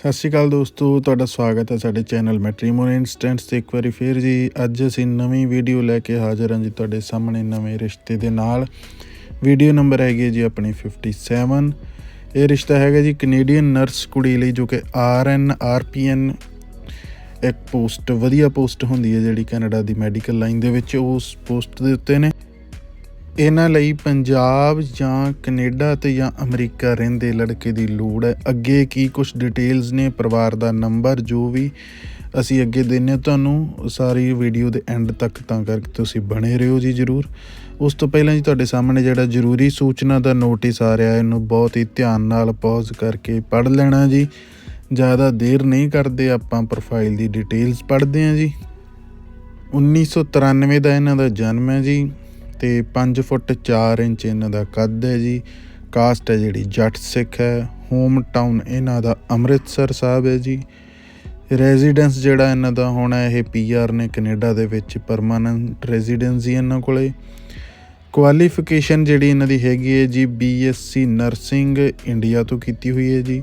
ਸਤਿ ਸ਼੍ਰੀ ਅਕਾਲ ਦੋਸਤੋ, ਤੁਹਾਡਾ ਸਵਾਗਤ ਹੈ ਸਾਡੇ ਚੈਨਲ ਮੈਟ੍ਰੀਮੋਨੀ ਇਨਸਟੈਂਟਸ ਤੇ ਇੱਕ ਵਾਰੀ ਫੇਰ ਜੀ, ਅੱਜ ਅਸੀਂ ਨਵੀਂ ਵੀਡੀਓ ਲੈ ਕੇ ਹਾਜ਼ਰ ਹਾਂ ਜੀ ਤੁਹਾਡੇ ਸਾਹਮਣੇ ਨਵੇਂ ਰਿਸ਼ਤੇ ਦੇ ਨਾਲ। ਵੀਡੀਓ ਨੰਬਰ ਹੈਗੀ ਹੈ ਜੀ ਆਪਣੀ 57 ਇਹ ਰਿਸ਼ਤਾ ਹੈਗਾ ਜੀ ਕੈਨੇਡੀਅਨ ਨਰਸ ਕੁੜੀ ਲਈ ਜੋ ਕਿ ਆਰਐਨ ਆਰਪੀਐਨ ਇੱਕ ਪੋਸਟ, ਵਧੀਆ ਪੋਸਟ ਹੁੰਦੀ ਹੈ ਜਿਹੜੀ ਕੈਨੇਡਾ ਦੀ ਮੈਡੀਕਲ ਲਾਈਨ ਦੇ ਵਿੱਚ, ਉਸ ਪੋਸਟ ਦੇ ਉੱਤੇ ਨੇ। ਇਹਨਾਂ ਲਈ ਪੰਜਾਬ ਜਾਂ ਕੈਨੇਡਾ ਤੇ ਜਾਂ ਅਮਰੀਕਾ ਰਹਿੰਦੇ ਲੜਕੇ ਦੀ ਲੋੜ ਹੈ। ਅੱਗੇ ਕੀ ਕੁਝ ਡਿਟੇਲਸ ਨੇ? ਪਰਿਵਾਰ ਦਾ ਨੰਬਰ ਜੋ ਵੀ ਅਸੀਂ ਅੱਗੇ ਦਿੰਨੇ ਤੁਹਾਨੂੰ, ਸਾਰੀ ਵੀਡੀਓ ਦੇ ਐਂਡ ਤੱਕ ਤਾਂ ਕਰਕੇ ਤੁਸੀਂ ਬਣੇ ਰਹੋ ਜੀ ਜਰੂਰ। ਉਸ ਤੋਂ ਪਹਿਲਾਂ ਜੀ ਤੁਹਾਡੇ ਸਾਹਮਣੇ ਜਿਹੜਾ ਜ਼ਰੂਰੀ ਸੂਚਨਾ ਦਾ ਨੋਟਿਸ ਆ ਰਿਹਾ, ਇਹਨੂੰ ਬਹੁਤ ਹੀ ਧਿਆਨ ਨਾਲ ਪੌਜ਼ ਕਰਕੇ ਪੜ੍ਹ ਲੈਣਾ ਜੀ। ਜ਼ਿਆਦਾ ਦੇਰ ਨਹੀਂ ਕਰਦੇ ਆਪਾਂ ਪ੍ਰੋਫਾਈਲ ਦੀ ਡਿਟੇਲਸ ਪੜ੍ਹਦੇ ਹਾਂ ਜੀ। 1993 ਦਾ ਇਹਨਾਂ ਦਾ ਜਨਮ ਹੈ ਜੀ। ਤੇ 5 ਫੁੱਟ 4 ਇੰਚ ਇਹਨਾਂ ਦਾ ਕੱਦ ਹੈ ਜੀ। ਕਾਸਟ ਹੈ ਜਿਹੜੀ ਜੱਟ ਸਿੱਖ ਹੈ। ਹੋਮ ਟਾਊਨ ਇਹਨਾਂ ਦਾ ਅੰਮ੍ਰਿਤਸਰ ਸਾਹਿਬ ਹੈ ਜੀ। ਰੈਜ਼ੀਡੈਂਸ ਜਿਹੜਾ ਇਹਨਾਂ ਦਾ ਹੋਣਾ, ਇਹ ਪੀਆਰ ਨੇ ਕੈਨੇਡਾ ਦੇ ਵਿੱਚ ਪਰਮਾਨੈਂਟ ਰੈਜੀਡੈਂਸ ਰੈਜ਼ੀਡੈਂਸੀ ਇਹਨਾਂ ਕੋਲੇ। ਕੁਆਲੀਫਿਕੇਸ਼ਨ ਜਿਹੜੀ ਇਹਨਾਂ ਦੀ ਹੈਗੀ ਹੈ ਜੀ ਬੀਐਸਸੀ ਨਰਸਿੰਗ ਇੰਡੀਆ ਤੋਂ ਕੀਤੀ ਹੋਈ ਹੈ ਜੀ।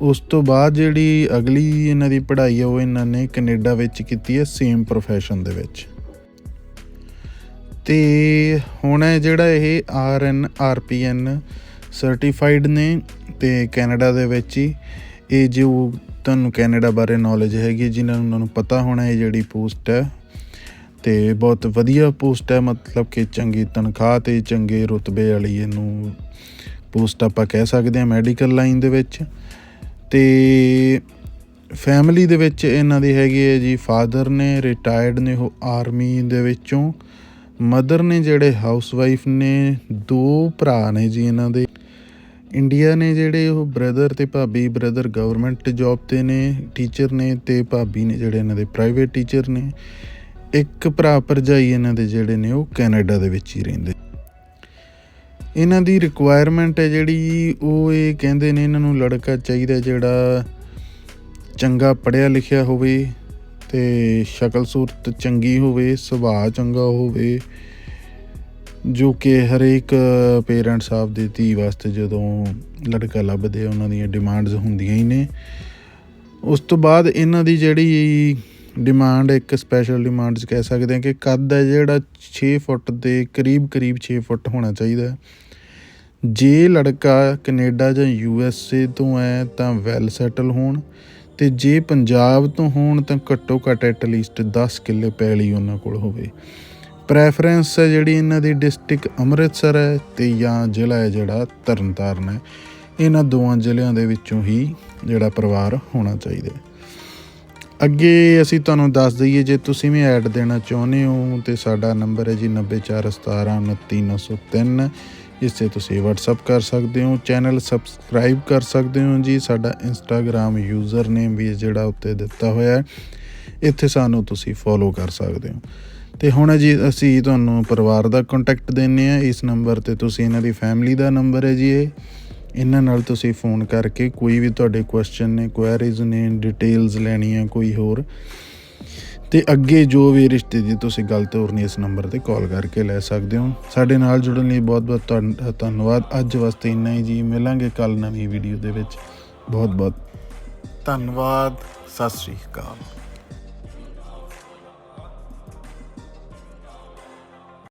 ਉਸ ਤੋਂ ਬਾਅਦ ਜਿਹੜੀ ਅਗਲੀ ਇਹਨਾਂ ਦੀ ਪੜ੍ਹਾਈ ਹੈ, ਉਹ ਇਹਨਾਂ ਨੇ ਕੈਨੇਡਾ ਵਿੱਚ ਕੀਤੀ ਹੈ ਸੇਮ ਪ੍ਰੋਫੈਸ਼ਨ ਦੇ ਵਿੱਚ। ਤੇ ਹੁਣ ਇਹ ਜਿਹੜਾ ਇਹ ਆਰਐਨ, ਆਰਪੀਐਨ ਸਰਟੀਫਾਈਡ ਨੇ ਤੇ ਕੈਨੇਡਾ ਦੇ ਵਿੱਚ ਹੀ, ਇਹ ਜੋ ਤੁਹਾਨੂੰ ਕੈਨੇਡਾ ਬਾਰੇ ਨੌਲੇਜ ਹੈਗੀ, ਜਿਨ੍ਹਾਂ ਨੂੰ ਉਹਨਾਂ ਨੂੰ ਪਤਾ ਹੋਣਾ, ਇਹ ਜਿਹੜੀ ਪੋਸਟ ਹੈ, ਤੇ ਬਹੁਤ ਵਧੀਆ ਪੋਸਟ ਹੈ, ਮਤਲਬ ਕਿ ਚੰਗੀ ਤਨਖਾਹ ਤੇ ਚੰਗੇ ਰੁਤਬੇ ਵਾਲੀ ਇਹਨੂੰ ਪੋਸਟ ਆਪਾਂ ਕਹਿ ਸਕਦੇ ਹਾਂ ਮੈਡੀਕਲ ਲਾਈਨ ਦੇ ਵਿੱਚ। ਤੇ ਫੈਮਿਲੀ ਦੇ ਵਿੱਚ ਇਹਨਾਂ ਦੀ ਹੈਗੀ ਹੈ ਜੀ ਫਾਦਰ ਨੇ ਰਿਟਾਇਰਡ ਨੇ, ਉਹ ਆਰਮੀ ਦੇ ਵਿੱਚੋਂ। ਮਦਰ ਨੇ ਜਿਹੜੇ ਹਾਊਸ ਵਾਈਫ ਨੇ, ਦੋ ਭਰਾ ਨੇ ਜੀ ਇਹਨਾਂ ਦੇ। ਇੰਡੀਆ ਨੇ ਜਿਹੜੇ ਉਹ ਬ੍ਰਦਰ ਤੇ ਭਾਬੀ ਬ੍ਰਦਰ ਗਵਰਨਮੈਂਟ ਜੌਬ ਤੇ ਨੇ ਟੀਚਰ ਨੇ ਤੇ ਭਾਬੀ ਨੇ ਜਿਹੜੇ ਇਹਨਾਂ ਦੇ ਪ੍ਰਾਈਵੇਟ ਟੀਚਰ ਨੇ। ਇੱਕ ਭਰਾ ਭਰਜਾਈ ਇਹਨਾਂ ਦੇ ਜਿਹੜੇ ਨੇ ਉਹ ਕੈਨੇਡਾ ਦੇ ਵਿੱਚ ਹੀ ਰਹਿੰਦੇ। ਇਹਨਾਂ ਦੀ ਰਿਕੁਆਇਰਮੈਂਟ ਹੈ ਜਿਹੜੀ, ਉਹ ਇਹ ਕਹਿੰਦੇ ਨੇ ਇਹਨਾਂ ਨੂੰ ਲੜਕਾ ਚਾਹੀਦਾ ਜਿਹੜਾ ਚੰਗਾ ਪੜ੍ਹਿਆ ਲਿਖਿਆ ਹੋਵੇ। ਤੇ ਸ਼ਕਲ ਸੂਰਤ ਚੰਗੀ ਹੋਵੇ, ਸੁਭਾਅ ਚੰਗਾ ਹੋਵੇ, ਜੋ ਕਿ ਹਰੇਕ ਪੇਰੈਂਟਸ ਆਪ ਦੀ ਧੀ ਵਾਸਤੇ ਜਦੋਂ ਲੜਕਾ ਲੱਭਦੇ ਉਹਨਾਂ ਦੀਆਂ ਡਿਮਾਂਡਸ ਹੁੰਦੀਆਂ ਹੀ ਨੇ। ਉਸ ਤੋਂ ਬਾਅਦ ਇਹਨਾਂ ਦੀ ਜਿਹੜੀ ਡਿਮਾਂਡ, ਇੱਕ ਸਪੈਸ਼ਲ ਡਿਮਾਂਡਸ ਕਹਿ ਸਕਦੇ ਹਾਂ ਕਿ ਕੱਦ ਹੈ ਜਿਹੜਾ 6 ਫੁੱਟ ਦੇ ਕਰੀਬ ਕਰੀਬ 6 ਫੁੱਟ ਹੋਣਾ ਚਾਹੀਦਾ ਜੇ ਲੜਕਾ ਕੈਨੇਡਾ ਜਾਂ ਯੂ ਐਸ ਏ ਤੋਂ ਹੈ, ਤਾਂ ਵੈਲ ਸੈਟਲ ਹੋਣ। ਤੇ ਜੇ ਪੰਜਾਬ ਤੋਂ ਹੋਣ ਤਾਂ ਘੱਟੋ ਘੱਟ ਐਟ ਲੀਸਟ 10 ਕਿੱਲੇ ਪੈਲੀ ਉਹਨਾਂ ਕੋਲ ਹੋਵੇ। ਪ੍ਰੈਫਰੈਂਸ ਹੈ ਜਿਹੜੀ ਇਹਨਾਂ ਦੀ ਡਿਸਟ੍ਰਿਕਟ ਅੰਮ੍ਰਿਤਸਰ ਹੈ ਤੇ ਜਾਂ ਜ਼ਿਲ੍ਹਾ ਹੈ ਜਿਹੜਾ ਤਰਨਤਾਰਨ ਹੈ। ਇਹਨਾਂ ਦੋਵਾਂ ਜ਼ਿਲ੍ਹਿਆਂ ਦੇ ਵਿੱਚੋਂ ਹੀ ਜਿਹੜਾ ਪਰਿਵਾਰ ਹੋਣਾ ਚਾਹੀਦਾ ਹੈ। ਅੱਗੇ ਅਸੀਂ ਤੁਹਾਨੂੰ ਦੱਸ ਦਈਏ, ਜੇ ਤੁਸੀਂ ਵੀ ਐਡ ਦੇਣਾ ਚਾਹੁੰਦੇ ਹੋ ਤੇ ਸਾਡਾ ਨੰਬਰ ਹੈ ਜੀ 9417293903 ਇਸ ਤੇ ਤੁਸੀਂ WhatsApp ਕਰ ਸਕਦੇ ਹੋ, ਚੈਨਲ ਸਬਸਕ੍ਰਾਈਬ ਕਰ ਸਕਦੇ ਹੋ ਜੀ। ਸਾਡਾ Instagram ਯੂਜ਼ਰ ਨੇਮ ਵੀ ਜਿਹੜਾ ਉੱਤੇ ਦਿੱਤਾ ਹੋਇਆ ਹੈ, ਇੱਥੇ ਸਾਨੂੰ ਤੁਸੀਂ ਫੋਲੋ ਕਰ ਸਕਦੇ ਹੋ। ਤੇ ਹੁਣ ਜੀ, ਅਸੀਂ ਤੁਹਾਨੂੰ ਪਰਿਵਾਰ ਦਾ ਕੰਟੈਕਟ ਦਿੰਨੇ ਆ ਇਸ ਨੰਬਰ ਤੇ ਤੁਸੀਂ ਇਹਨਾਂ ਦੀ ਫੈਮਿਲੀ ਦਾ ਨੰਬਰ ਹੈ ਜੀ ਇਹ। ਇਹਨਾਂ ਨਾਲ ਤੁਸੀਂ ਫੋਨ ਕਰਕੇ ਕੋਈ ਵੀ ਤੁਹਾਡੇ ਕੁਐਸਚਨ ਨੇ ਕੁਐਰੀਜ਼ ਨੇ ਡਿਟੇਲਸ ਲੈਣੀਆਂ, ਕੋਈ ਹੋਰ ਤੇ ਅੱਗੇ ਜੋ ਵੀ ਰਿਸ਼ਤੇ ਦੀ ਤੁਸੀਂ ਗੱਲ ਤੋਰਨੀ ਇਸ ਨੰਬਰ ਤੇ ਕਾਲ ਕਰਕੇ ਲੈ ਸਕਦੇ ਹੋ। ਸਾਡੇ ਨਾਲ ਜੁੜਨ ਲਈ ਬਹੁਤ ਬਹੁਤ ਧੰਨ- ਧੰਨਵਾਦ। ਅੱਜ ਵਾਸਤੇ ਇੰਨਾ ਹੀ ਜੀ। ਮਿਲਾਂਗੇ ਕੱਲ ਨਵੀਂ ਵੀਡੀਓ ਦੇ ਵਿੱਚ। ਬਹੁਤ ਬਹੁਤ ਧੰਨਵਾਦ। ਸਤਿ ਸ੍ਰੀ ਅਕਾਲ।